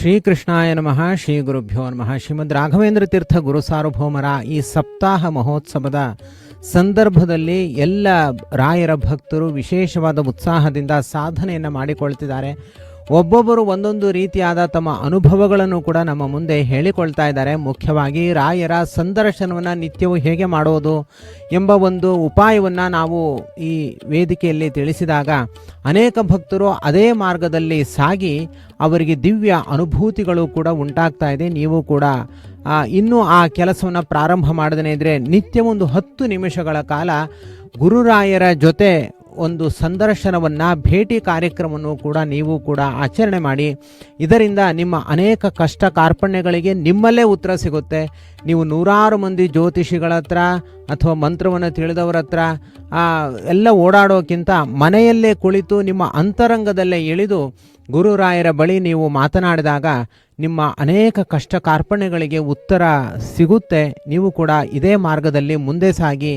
ಶ್ರೀಕೃಷ್ಣಾಯ ನಮಃ, ಶ್ರೀ ಗುರುಭ್ಯೋ ನಮಃ. ಶ್ರೀಮದ್ ರಾಘವೇಂದ್ರ ತೀರ್ಥ ಗುರು ಸಾರ್ವಭೌಮರ ಈ ಸಪ್ತಾಹ ಮಹೋತ್ಸವದ ಸಂದರ್ಭದಲ್ಲಿ ಎಲ್ಲ ರಾಯರ ಭಕ್ತರು ವಿಶೇಷವಾದ ಉತ್ಸಾಹದಿಂದ ಸಾಧನೆಯನ್ನು ಮಾಡಿಕೊಳ್ತಿದ್ದಾರೆ. ಒಬ್ಬೊಬ್ಬರು ಒಂದೊಂದು ರೀತಿಯಾದ ತಮ್ಮ ಅನುಭವಗಳನ್ನು ಕೂಡ ನಮ್ಮ ಮುಂದೆ ಹೇಳಿಕೊಳ್ತಾ ಇದ್ದಾರೆ. ಮುಖ್ಯವಾಗಿ ರಾಯರ ಸಂದರ್ಶನವನ್ನು ನಿತ್ಯವೂ ಹೇಗೆ ಮಾಡೋದು ಎಂಬ ಒಂದು ಉಪಾಯವನ್ನು ನಾವು ಈ ವೇದಿಕೆಯಲ್ಲಿ ತಿಳಿಸಿದಾಗ ಅನೇಕ ಭಕ್ತರು ಅದೇ ಮಾರ್ಗದಲ್ಲಿ ಸಾಗಿ ಅವರಿಗೆ ದಿವ್ಯ ಅನುಭೂತಿಗಳು ಕೂಡ ಉಂಟಾಗ್ತಾ ಇದೆ. ನೀವು ಕೂಡ ಇನ್ನೂ ಆ ಕೆಲಸವನ್ನು ಪ್ರಾರಂಭ ಮಾಡದೇ ಇದ್ದರೆ ನಿತ್ಯ ಒಂದು ಹತ್ತು ನಿಮಿಷಗಳ ಕಾಲ ಗುರುರಾಯರ ಜೊತೆ ಒಂದು ಸಂದರ್ಶನವನ್ನು, ಭೇಟಿ ಕಾರ್ಯಕ್ರಮವನ್ನು ಕೂಡ ನೀವು ಕೂಡ ಆಚರಣೆ ಮಾಡಿ. ಇದರಿಂದ ನಿಮ್ಮ ಅನೇಕ ಕಷ್ಟ ಕಾರ್ಪಣ್ಯಗಳಿಗೆ ನಿಮ್ಮಲ್ಲೇ ಉತ್ತರ ಸಿಗುತ್ತೆ. ನೀವು ನೂರಾರು ಮಂದಿ ಜ್ಯೋತಿಷಿಗಳ ಹತ್ರ ಅಥವಾ ಮಂತ್ರವನ್ನು ತಿಳಿದವರ ಹತ್ರ ಎಲ್ಲ ಓಡಾಡೋಕ್ಕಿಂತ ಮನೆಯಲ್ಲೇ ಕುಳಿತು ನಿಮ್ಮ ಅಂತರಂಗದಲ್ಲೇ ಇಳಿದು ಗುರುರಾಯರ ಬಳಿ ನೀವು ಮಾತನಾಡಿದಾಗ ನಿಮ್ಮ ಅನೇಕ ಕಷ್ಟ ಕಾರ್ಪಣ್ಯಗಳಿಗೆ ಉತ್ತರ ಸಿಗುತ್ತೆ. ನೀವು ಕೂಡ ಇದೇ ಮಾರ್ಗದಲ್ಲಿ ಮುಂದೆ ಸಾಗಿ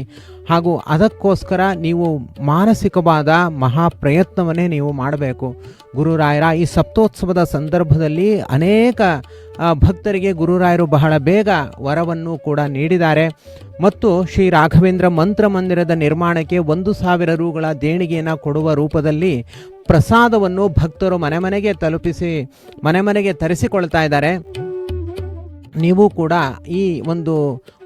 ಹಾಗೂ ಅದಕ್ಕೋಸ್ಕರ ನೀವು ಮಾನಸಿಕವಾದ ಮಹಾ ಪ್ರಯತ್ನವನ್ನೇ ನೀವು ಮಾಡಬೇಕು. ಗುರುರಾಯರ ಈ ಸಪ್ತೋತ್ಸವದ ಸಂದರ್ಭದಲ್ಲಿ ಅನೇಕ ಭಕ್ತರಿಗೆ ಗುರುರಾಯರು ಬಹಳ ಬೇಗ ವರವನ್ನು ಕೂಡ ನೀಡಿದ್ದಾರೆ. ಮತ್ತು ಶ್ರೀ ರಾಘವೇಂದ್ರ ಮಂತ್ರ ಮಂದಿರದ ನಿರ್ಮಾಣಕ್ಕೆ ಒಂದು ಸಾವಿರ ರೂಗಳ ದೇಣಿಗೆಯನ್ನು ಕೊಡುವ ರೂಪದಲ್ಲಿ ಪ್ರಸಾದವನ್ನು ಭಕ್ತರು ಮನೆ ಮನೆಗೆ ತಲುಪಿಸಿ, ಮನೆ ಮನೆಗೆ ತರಿಸಿಕೊಳ್ತಾ ಇದ್ದಾರೆ. ನೀವು ಕೂಡ ಈ ಒಂದು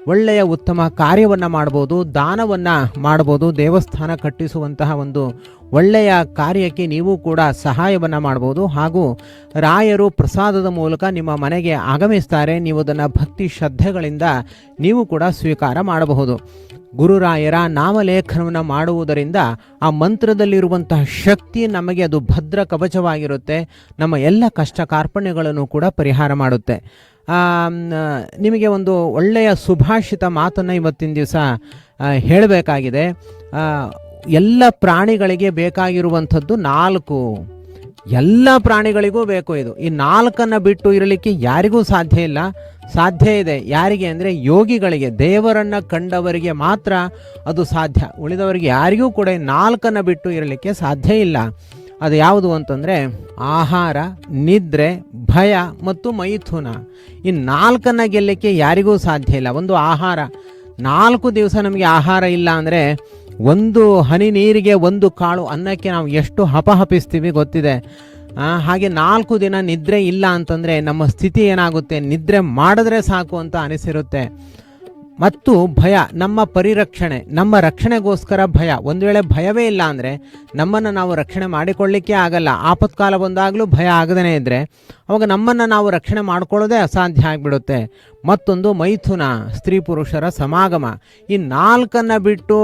ಒಳ್ಳೆಯ ಉತ್ತಮ ಕಾರ್ಯವನ್ನು ಮಾಡ್ಬೋದು, ದಾನವನ್ನು ಮಾಡ್ಬೋದು, ದೇವಸ್ಥಾನ ಕಟ್ಟಿಸುವಂತಹ ಒಂದು ಒಳ್ಳೆಯ ಕಾರ್ಯಕ್ಕೆ ನೀವು ಕೂಡ ಸಹಾಯವನ್ನು ಮಾಡ್ಬೋದು. ಹಾಗೂ ರಾಯರು ಪ್ರಸಾದದ ಮೂಲಕ ನಿಮ್ಮ ಮನೆಗೆ ಆಗಮಿಸ್ತಾರೆ. ನೀವು ಅದನ್ನು ಭಕ್ತಿ ಶ್ರದ್ಧೆಗಳಿಂದ ನೀವು ಕೂಡ ಸ್ವೀಕಾರ ಮಾಡಬಹುದು. ಗುರುರಾಯರ ನಾಮಲೇಖನವನ್ನು ಮಾಡುವುದರಿಂದ ಆ ಮಂತ್ರದಲ್ಲಿರುವಂತಹ ಶಕ್ತಿ ನಮಗೆ ಅದು ಭದ್ರ ಕವಚವಾಗಿರುತ್ತೆ. ನಮ್ಮ ಎಲ್ಲ ಕಷ್ಟ ಕಾರ್ಪಣ್ಯಗಳನ್ನು ಕೂಡ ಪರಿಹಾರ ಮಾಡುತ್ತೆ. ನಿಮಗೆ ಒಂದು ಒಳ್ಳೆಯ ಸುಭಾಷಿತ ಮಾತನ್ನು ಇವತ್ತಿನ ದಿವಸ ಹೇಳಬೇಕಾಗಿದೆ. ಎಲ್ಲ ಪ್ರಾಣಿಗಳಿಗೆ ಬೇಕಾಗಿರುವಂಥದ್ದು ನಾಲ್ಕು. ಎಲ್ಲ ಪ್ರಾಣಿಗಳಿಗೂ ಬೇಕು ಇದು. ಈ ನಾಲ್ಕನ್ನು ಬಿಟ್ಟು ಇರಲಿಕ್ಕೆ ಯಾರಿಗೂ ಸಾಧ್ಯ ಇಲ್ಲ. ಸಾಧ್ಯ ಇದೆ. ಯಾರಿಗೆ ಅಂದರೆ ಯೋಗಿಗಳಿಗೆ. ದೇವರನ್ನು ಕಂಡವರಿಗೆ ಮಾತ್ರ ಅದು ಸಾಧ್ಯ. ಉಳಿದವರಿಗೆ ಯಾರಿಗೂ ಕೂಡ ನಾಲ್ಕನ್ನು ಬಿಟ್ಟು ಇರಲಿಕ್ಕೆ ಸಾಧ್ಯ ಇಲ್ಲ. ಅದು ಯಾವುದು ಅಂತಂದರೆ ಆಹಾರ, ನಿದ್ರೆ, ಭಯ ಮತ್ತು ಮೈಥುನ. ಈ ನಾಲ್ಕನ್ನು ಗೆಲ್ಲಕ್ಕೆ ಯಾರಿಗೂ ಸಾಧ್ಯ ಇಲ್ಲ. ಒಂದು ಆಹಾರ. ನಾಲ್ಕು ದಿವಸ ನಮಗೆ ಆಹಾರ ಇಲ್ಲ ಅಂದರೆ ಒಂದು ಹನಿ ನೀರಿಗೆ ಒಂದು ಕಾಳು ಅನ್ನಕ್ಕೆ ನಾವು ಎಷ್ಟು ಹಪಹಪಿಸ್ತೀವಿ ಗೊತ್ತಿದೆ. ಹಾಗೆ ನಾಲ್ಕು ದಿನ ನಿದ್ರೆ ಇಲ್ಲ ಅಂತಂದರೆ ನಮ್ಮ ಸ್ಥಿತಿ ಏನಾಗುತ್ತೆ? ನಿದ್ರೆ ಮಾಡಿದ್ರೆ ಸಾಕು ಅಂತ ಅನಿಸಿರುತ್ತೆ. ಮತ್ತು ಭಯ, ನಮ್ಮ ಪರಿರಕ್ಷಣೆ, ನಮ್ಮ ರಕ್ಷಣೆಗೋಸ್ಕರ ಭಯ. ಒಂದು ವೇಳೆ ಭಯವೇ ಇಲ್ಲ ಅಂದರೆ ನಮ್ಮನ್ನು ನಾವು ರಕ್ಷಣೆ ಮಾಡಿಕೊಳ್ಳಿಕ್ಕೆ ಆಗಲ್ಲ. ಆಪತ್ಕಾಲ ಬಂದಾಗಲೂ ಭಯ ಆಗದೇ ಇದ್ದರೆ ಅವಾಗ ನಮ್ಮನ್ನು ನಾವು ರಕ್ಷಣೆ ಮಾಡಿಕೊಳ್ಳೋದೇ ಅಸಾಧ್ಯ ಆಗಿಬಿಡುತ್ತೆ. ಮತ್ತೊಂದು ಮೈಥುನ, ಸ್ತ್ರೀ ಪುರುಷರ ಸಮಾಗಮ. ಈ ನಾಲ್ಕನ್ನು ಬಿಟ್ಟು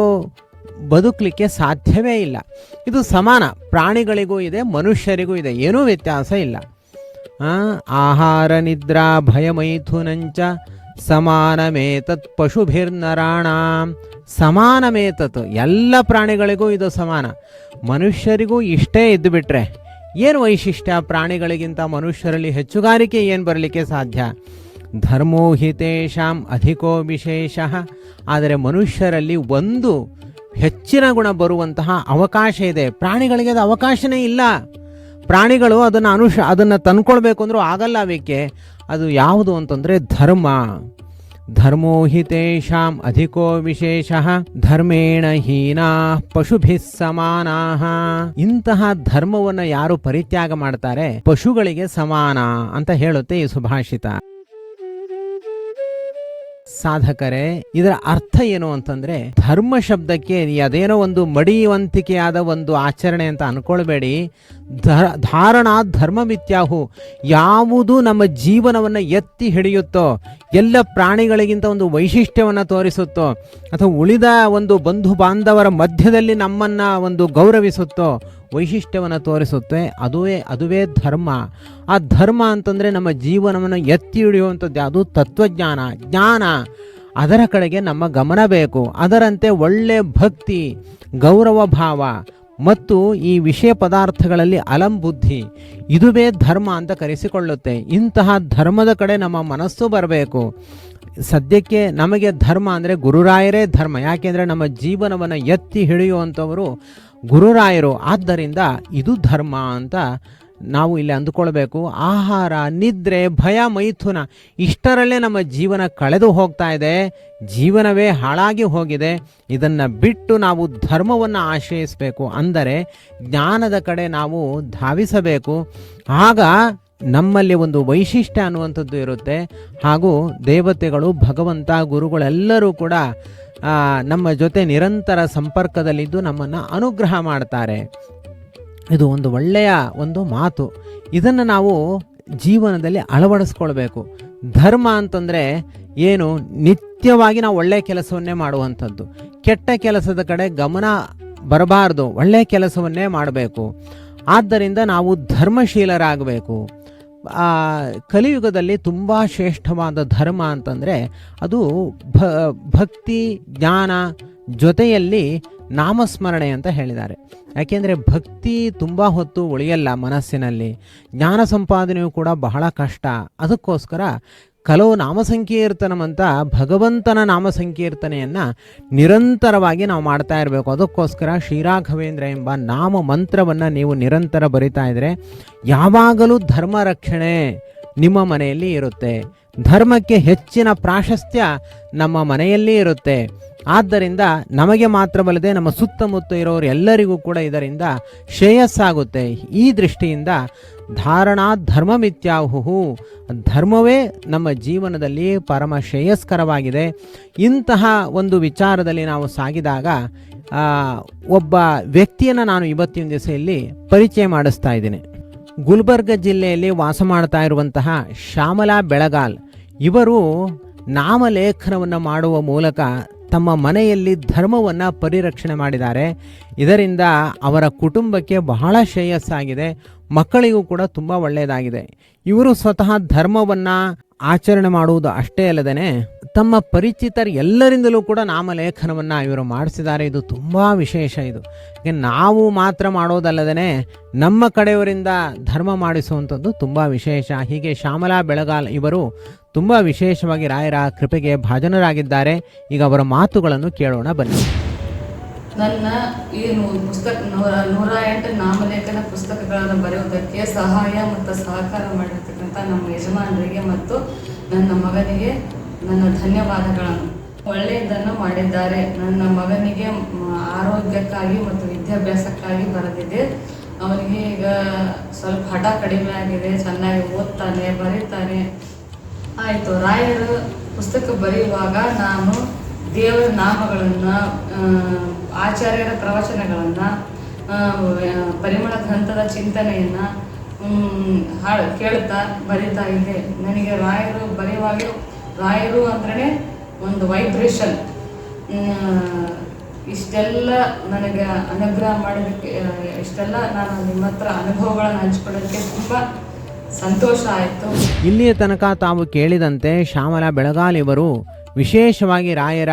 ಬದುಕಲಿಕ್ಕೆ ಸಾಧ್ಯವೇ ಇಲ್ಲ. ಇದು ಸಮಾನ. ಪ್ರಾಣಿಗಳಿಗೂ ಇದೆ, ಮನುಷ್ಯರಿಗೂ ಇದೆ. ಏನೂ ವ್ಯತ್ಯಾಸ ಇಲ್ಲ. ಆಹಾರ, ನಿದ್ರಾ ಭಯಮೈಥುನಂಚ ಸಮಾನಮೇತತ್ ಪಶುಭಿರ್ನರಾಣ. ಸಮಾನಮೇತತ್, ಎಲ್ಲ ಪ್ರಾಣಿಗಳಿಗೂ ಇದು ಸಮಾನ. ಮನುಷ್ಯರಿಗೂ ಇಷ್ಟೇ ಇದ್ದು ಬಿಟ್ರೆ ಏನು ವೈಶಿಷ್ಟ್ಯ? ಪ್ರಾಣಿಗಳಿಗಿಂತ ಮನುಷ್ಯರಲ್ಲಿ ಹೆಚ್ಚುಗಾರಿಕೆ ಏನು ಬರಲಿಕ್ಕೆ ಸಾಧ್ಯ? ಧರ್ಮೋ ಹಿತೇಶಾಂ ಅಧಿಕೋ ವಿಶೇಷ. ಆದರೆ ಮನುಷ್ಯರಲ್ಲಿ ಒಂದು ಹೆಚ್ಚಿನ ಗುಣ ಬರುವಂತಹ ಅವಕಾಶ ಇದೆ. ಪ್ರಾಣಿಗಳಿಗೆ ಅದು ಅವಕಾಶನೇ ಇಲ್ಲ. ಪ್ರಾಣಿಗಳು ಅದನ್ನು ಅನುಷ ಅದನ್ನು ತಂದ್ಕೊಳ್ಬೇಕು ಅಂದರೂ ಆಗಲ್ಲ ಅವಕ್ಕೆ. ಅದು ಯಾವುದು ಅಂತಂದರೆ ಧರ್ಮ. ಧರ್ಮೋ ಹಿ ತೇಷಾಂ ಅಧಿಕೋ ವಿಶೇಷ, ಧರ್ಮೇಣ ಹೀನಾ ಪಶುಭಿ ಸಮಾನ. ಇಂತಹ ಧರ್ಮವನ್ನು ಯಾರು ಪರಿತ್ಯಾಗ ಮಾಡ್ತಾರೆ? ಪಶುಗಳಿಗೆ ಸಮಾನ ಅಂತ ಹೇಳುತ್ತೆ ಈ ಸುಭಾಷಿತ. ಸಾಧಕರೇ, ಇದರ ಅರ್ಥ ಏನು ಅಂತಂದ್ರೆ, ಧರ್ಮ ಶಬ್ದಕ್ಕೆ ಅದೇನೋ ಒಂದು ಮಡಿಯುವಂತಿಕೆಯಾದ ಒಂದು ಆಚರಣೆ ಅಂತ ಅನ್ಕೊಳ್ಬೇಡಿ. ಧ ಧಾರಣಾ ಧರ್ಮ ಮಿಥ್ಯಾಹು ಯಾವುದು ನಮ್ಮ ಜೀವನವನ್ನು ಎತ್ತಿ ಹಿಡಿಯುತ್ತೋ, ಎಲ್ಲ ಪ್ರಾಣಿಗಳಿಗಿಂತ ಒಂದು ವೈಶಿಷ್ಟ್ಯವನ್ನು ತೋರಿಸುತ್ತೋ, ಅಥವಾ ಉಳಿದ ಒಂದು ಬಂಧು ಬಾಂಧವರ ಮಧ್ಯದಲ್ಲಿ ನಮ್ಮನ್ನು ಒಂದು ಗೌರವಿಸುತ್ತೋ, ವೈಶಿಷ್ಟ್ಯವನ್ನು ತೋರಿಸುತ್ತೆ, ಅದುವೇ ಅದುವೇ ಧರ್ಮ. ಆ ಧರ್ಮ ಅಂತಂದರೆ ನಮ್ಮ ಜೀವನವನ್ನು ಎತ್ತಿ ಹಿಡಿಯುವಂಥದ್ದು ಯಾವುದು? ತತ್ವಜ್ಞಾನ, ಜ್ಞಾನ. ಅದರ ಕಡೆಗೆ ನಮ್ಮ ಗಮನ ಬೇಕು. ಅದರಂತೆ ಒಳ್ಳೆ ಭಕ್ತಿ, ಗೌರವ ಭಾವ. ಮತ್ತು ಈ ವಿಷಯ ಪದಾರ್ಥಗಳಲ್ಲಿ ಅಲಂಬುದ್ಧಿ ಇದುವೇ ಧರ್ಮ ಅಂತ ಕರೆಸಿಕೊಳ್ಳುತ್ತೆ. ಇಂತಹ ಧರ್ಮದ ಕಡೆ ನಮ್ಮ ಮನಸ್ಸು ಬರಬೇಕು. ಸದ್ಯಕ್ಕೆ ನಮಗೆ ಧರ್ಮ ಅಂದರೆ ಗುರುರಾಯರೇ ಧರ್ಮ. ಯಾಕೆಂದರೆ ನಮ್ಮ ಜೀವನವನ್ನು ಎತ್ತಿ ಹಿಡಿಯುವಂಥವರು ಗುರುರಾಯರು. ಆದ್ದರಿಂದ ಇದು ಧರ್ಮ ಅಂತ ನಾವು ಇಲ್ಲಿ ಅಂದುಕೊಳ್ಬೇಕು, ಆಹಾರ, ನಿದ್ರೆ, ಭಯ, ಮೈಥುನ, ಇಷ್ಟರಲ್ಲೇ ನಮ್ಮ ಜೀವನ ಕಳೆದು ಹೋಗ್ತಾ ಇದೆ, ಜೀವನವೇ ಹಾಳಾಗಿ ಹೋಗಿದೆ. ಇದನ್ನು ಬಿಟ್ಟು ನಾವು ಧರ್ಮವನ್ನು ಆಶ್ರಯಿಸಬೇಕು ಅಂದರೆ ಜ್ಞಾನದ ಕಡೆ ನಾವು ಧಾವಿಸಬೇಕು. ಆಗ ನಮ್ಮಲ್ಲಿ ಒಂದು ವೈಶಿಷ್ಟ್ಯ ಅನ್ನುವಂಥದ್ದು ಇರುತ್ತೆ. ಹಾಗೂ ದೇವತೆಗಳು, ಭಗವಂತ, ಗುರುಗಳೆಲ್ಲರೂ ಕೂಡ ನಮ್ಮ ಜೊತೆ ನಿರಂತರ ಸಂಪರ್ಕದಲ್ಲಿದ್ದು ನಮ್ಮನ್ನು ಅನುಗ್ರಹ ಮಾಡ್ತಾರೆ. ಇದು ಒಂದು ಒಳ್ಳೆಯ ಒಂದು ಮಾತು. ಇದನ್ನು ನಾವು ಜೀವನದಲ್ಲಿ ಅಳವಡಿಸ್ಕೊಳ್ಬೇಕು. ಧರ್ಮ ಅಂತಂದರೆ ಏನು? ನಿತ್ಯವಾಗಿ ನಾವು ಒಳ್ಳೆಯ ಕೆಲಸವನ್ನೇ ಮಾಡುವಂಥದ್ದು. ಕೆಟ್ಟ ಕೆಲಸದ ಕಡೆ ಗಮನ ಬರಬಾರ್ದು. ಒಳ್ಳೆಯ ಕೆಲಸವನ್ನೇ ಮಾಡಬೇಕು. ಆದ್ದರಿಂದ ನಾವು ಧರ್ಮಶೀಲರಾಗಬೇಕು. ಕಲಿಯುಗದಲ್ಲಿ ತುಂಬ ಶ್ರೇಷ್ಠವಾದ ಧರ್ಮ ಅಂತಂದರೆ ಅದು ಭಕ್ತಿ, ಜ್ಞಾನ ಜೊತೆಯಲ್ಲಿ ನಾಮಸ್ಮರಣೆ ಅಂತ ಹೇಳಿದ್ದಾರೆ. ಯಾಕೆಂದರೆ ಭಕ್ತಿ ತುಂಬ ಹೊತ್ತು ಉಳಿಯಲ್ಲ ಮನಸ್ಸಿನಲ್ಲಿ. ಜ್ಞಾನ ಸಂಪಾದನೆಯು ಕೂಡ ಬಹಳ ಕಷ್ಟ. ಅದಕ್ಕೋಸ್ಕರ ಕೆಲವು ಅಂತ ಭಗವಂತನ ನಾಮಸಂಕೀರ್ತನೆಯನ್ನು ನಿರಂತರವಾಗಿ ನಾವು ಮಾಡ್ತಾ ಇರಬೇಕು. ಅದಕ್ಕೋಸ್ಕರ ಶ್ರೀರಾಘವೇಂದ್ರ ಎಂಬ ನಾಮ ಮಂತ್ರವನ್ನು ನೀವು ನಿರಂತರ ಬರಿತಾ ಇದ್ದರೆ ಯಾವಾಗಲೂ ಧರ್ಮ ರಕ್ಷಣೆ ನಿಮ್ಮ ಮನೆಯಲ್ಲಿ ಇರುತ್ತೆ. ಧರ್ಮಕ್ಕೆ ಹೆಚ್ಚಿನ ಪ್ರಾಶಸ್ತ್ಯ ನಮ್ಮ ಮನೆಯಲ್ಲಿ ಇರುತ್ತೆ. ಆದ್ದರಿಂದ ನಮಗೆ ಮಾತ್ರವಲ್ಲದೆ ನಮ್ಮ ಸುತ್ತಮುತ್ತ ಇರೋರು ಎಲ್ಲರಿಗೂ ಕೂಡ ಇದರಿಂದ ಶ್ರೇಯಸ್ಸಾಗುತ್ತೆ. ಈ ದೃಷ್ಟಿಯಿಂದ ಧಾರಣಾ ಧರ್ಮಮಿತ್ಯಾಹುಹು ಧರ್ಮವೇ ನಮ್ಮ ಜೀವನದಲ್ಲಿ ಪರಮ ಶ್ರೇಯಸ್ಕರವಾಗಿದೆ. ಇಂತಹ ಒಂದು ವಿಚಾರದಲ್ಲಿ ನಾವು ಸಾಗಿದಾಗ ಒಬ್ಬ ವ್ಯಕ್ತಿಯನ್ನು ನಾನು ಇವತ್ತಿನ ದಿವಸ ಇಲ್ಲಿ ಪರಿಚಯ ಮಾಡಿಸ್ತಾ ಇದ್ದೀನಿ. ಗುಲ್ಬರ್ಗ ಜಿಲ್ಲೆಯಲ್ಲಿ ವಾಸ ಮಾಡ್ತಾ ಇರುವಂತಹ ಶ್ಯಾಮಲಾ ಬೆಳಗಾಲ್. ಇವರು ನಾಮಲೇಖನವನ್ನು ಮಾಡುವ ಮೂಲಕ ತಮ್ಮ ಮನೆಯಲ್ಲಿ ಧರ್ಮವನ್ನು ಪರಿರಕ್ಷಣೆ ಮಾಡಿದ್ದಾರೆ. ಇದರಿಂದ ಅವರ ಕುಟುಂಬಕ್ಕೆ ಬಹಳ ಶ್ರೇಯಸ್ಸಾಗಿದೆ. ಮಕ್ಕಳಿಗೂ ಕೂಡ ತುಂಬ ಒಳ್ಳೆಯದಾಗಿದೆ ಇವರು ಸ್ವತಃ ಧರ್ಮವನ್ನು ಆಚರಣೆ ಮಾಡುವುದು ಅಷ್ಟೇ ಅಲ್ಲದೇ ತಮ್ಮ ಪರಿಚಿತರ ಎಲ್ಲರಿಂದಲೂ ಕೂಡ ನಾಮಲೇಖನವನ್ನು ಇವರು ಮಾಡಿಸಿದ್ದಾರೆ. ಇದು ತುಂಬ ವಿಶೇಷ ಇದು. ನಾವು ಮಾತ್ರ ಮಾಡೋದಲ್ಲದೇ ನಮ್ಮ ಕಡೆಯವರಿಂದ ಧರ್ಮ ಮಾಡಿಸುವಂಥದ್ದು ತುಂಬ ವಿಶೇಷ. ಹೀಗೆ ಶ್ಯಾಮಲಾ ಬೆಳಗಾಲ್ ಇವರು ತುಂಬ ವಿಶೇಷವಾಗಿ ರಾಯರ ಕೃಪೆಗೆ ಭಾಜನರಾಗಿದ್ದಾರೆ. ಈಗ ಅವರ ಮಾತುಗಳನ್ನು ಕೇಳೋಣ ಬನ್ನಿ. ನನ್ನ ಈ ಪುಸ್ತಕ ನೂರ ನೂರ ಎಂಟು ನಾಮಲೇಖನ ಪುಸ್ತಕಗಳನ್ನು ಬರೆಯುವುದಕ್ಕೆ ಸಹಾಯ ಮತ್ತು ಸಹಕಾರ ಮಾಡಿರ್ತಕ್ಕಂಥ ನಮ್ಮ ಯಜಮಾನರಿಗೆ ಮತ್ತು ನನ್ನ ಮಗನಿಗೆ ನನ್ನ ಧನ್ಯವಾದಗಳನ್ನು. ಒಳ್ಳೆಯದನ್ನು ಮಾಡಿದ್ದಾರೆ. ನನ್ನ ಮಗನಿಗೆ ಆರೋಗ್ಯಕ್ಕಾಗಿ ಮತ್ತು ವಿದ್ಯಾಭ್ಯಾಸಕ್ಕಾಗಿ ಬರೆದಿದೆ. ಅವನಿಗೆ ಈಗ ಸ್ವಲ್ಪ ಹಠ ಕಡಿಮೆ ಆಗಿದೆ. ಚೆನ್ನಾಗಿ ಓದ್ತಾನೆ, ಬರೀತಾನೆ. ಆಯಿತು, ರಾಯರು ಪುಸ್ತಕ ಬರೆಯುವಾಗ ನಾನು ದೇವರ ನಾಮಗಳನ್ನು ಆಚಾರ್ಯರ ಪ್ರವಚನಗಳನ್ನು ಪರಿಮಳ ಗ್ರಂಥದ ಚಿಂತನೆಯನ್ನು ಹಾಡು ಕೇಳ್ತಾ ಬರಿತಾ ಇದ್ದೆ. ನನಗೆ ರಾಯರು ಬರೆಯುವಾಗಲೂ, ರಾಯರು ಅಂದ್ರೆ ಒಂದು ವೈಬ್ರೇಷನ್ ಇಷ್ಟೆಲ್ಲ ನನಗೆ ಅನುಗ್ರಹ ಮಾಡೋದಕ್ಕೆ ಇಷ್ಟೆಲ್ಲ ನಾನು ನಿಮ್ಮ ಹತ್ರ ಅನುಭವಗಳನ್ನು ಹಂಚ್ಕೊಳ್ಳೋದಕ್ಕೆ ತುಂಬ ಸಂತೋಷ ಆಯಿತು. ಇಲ್ಲಿಯ ತನಕ ತಾವು ಕೇಳಿದಂತೆ ಶ್ಯಾಮಲಾ ಬೆಳಗಾಲ್ ಇವರು ವಿಶೇಷವಾಗಿ ರಾಯರ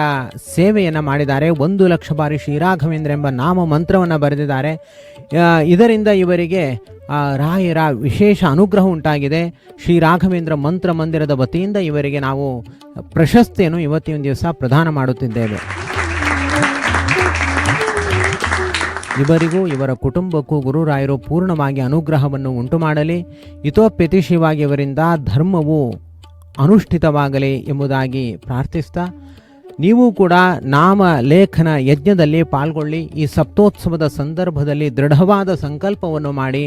ಸೇವೆಯನ್ನು ಮಾಡಿದ್ದಾರೆ. ಒಂದು ಲಕ್ಷ ಬಾರಿ ಶ್ರೀರಾಘವೇಂದ್ರ ಎಂಬ ನಾಮ ಮಂತ್ರವನ್ನು ಬರೆದಿದ್ದಾರೆ ಇದರಿಂದ ಇವರಿಗೆ ರಾಯರ ವಿಶೇಷ ಅನುಗ್ರಹ ಉಂಟಾಗಿದೆ. ಶ್ರೀ ರಾಘವೇಂದ್ರ ಮಂತ್ರ ಮಂದಿರದ ವತಿಯಿಂದ ಇವರಿಗೆ ನಾವು ಪ್ರಶಸ್ತಿಯನ್ನು ಇವತ್ತಿನ ದಿವಸ ಪ್ರದಾನ ಮಾಡುತ್ತಿದ್ದೇವೆ. ಇವರಿಗೂ, ಇವರ ಕುಟುಂಬಕ್ಕೂ ಗುರುರಾಯರು ಪೂರ್ಣವಾಗಿ ಅನುಗ್ರಹವನ್ನು ಉಂಟು ಮಾಡಲಿ ಇತೋಪ್ಯತಿಶಿವಾಗಿ ಇವರಿಂದ ಧರ್ಮವು ಅನುಷ್ಠಿತವಾಗಲಿ ಎಂಬುದಾಗಿ ಪ್ರಾರ್ಥಿಸ್ತಾ, ನೀವು ಕೂಡ ನಾಮ ಲೇಖನ ಯಜ್ಞದಲ್ಲಿ ಪಾಲ್ಗೊಳ್ಳಿ. ಈ ಸಪ್ತೋತ್ಸವದ ಸಂದರ್ಭದಲ್ಲಿ ದೃಢವಾದ ಸಂಕಲ್ಪವನ್ನು ಮಾಡಿ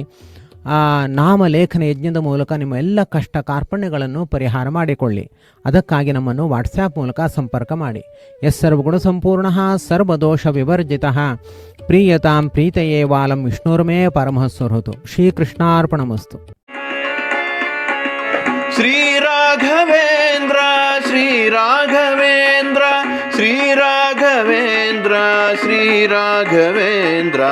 ನಾಮ ಲೇಖನ ಯಜ್ಞದ ಮೂಲಕ ನಿಮ್ಮ ಎಲ್ಲ ಕಷ್ಟ ಕಾರ್ಪಣ್ಯಗಳನ್ನು ಪರಿಹಾರ ಮಾಡಿಕೊಳ್ಳಿ. ಅದಕ್ಕಾಗಿ ನಮ್ಮನ್ನು ವಾಟ್ಸ್ಯಾಪ್ ಮೂಲಕ ಸಂಪರ್ಕ ಮಾಡಿ. ಎಸ್ ಸರ್ವಗುಣ ಸಂಪೂರ್ಣ ಸರ್ವದೋಷ ವಿವರ್ಜಿತ. ಪ್ರೀಯತಾಂ ಪ್ರೀತಯೇ ವಾಲಂ ವಿಷ್ಣುರ್ಮೇ ಕೃಷ್ಣಾರ್ಪಣಮಸ್ತು ಶ್ರೀಕೃಷ್ಣಾರ್ಪಣಮಸ್ತು. श्रीराघवेन्द्र श्रीराघवेन्द्र श्रीराघवेन्द्र श्रीराघवेन्द्र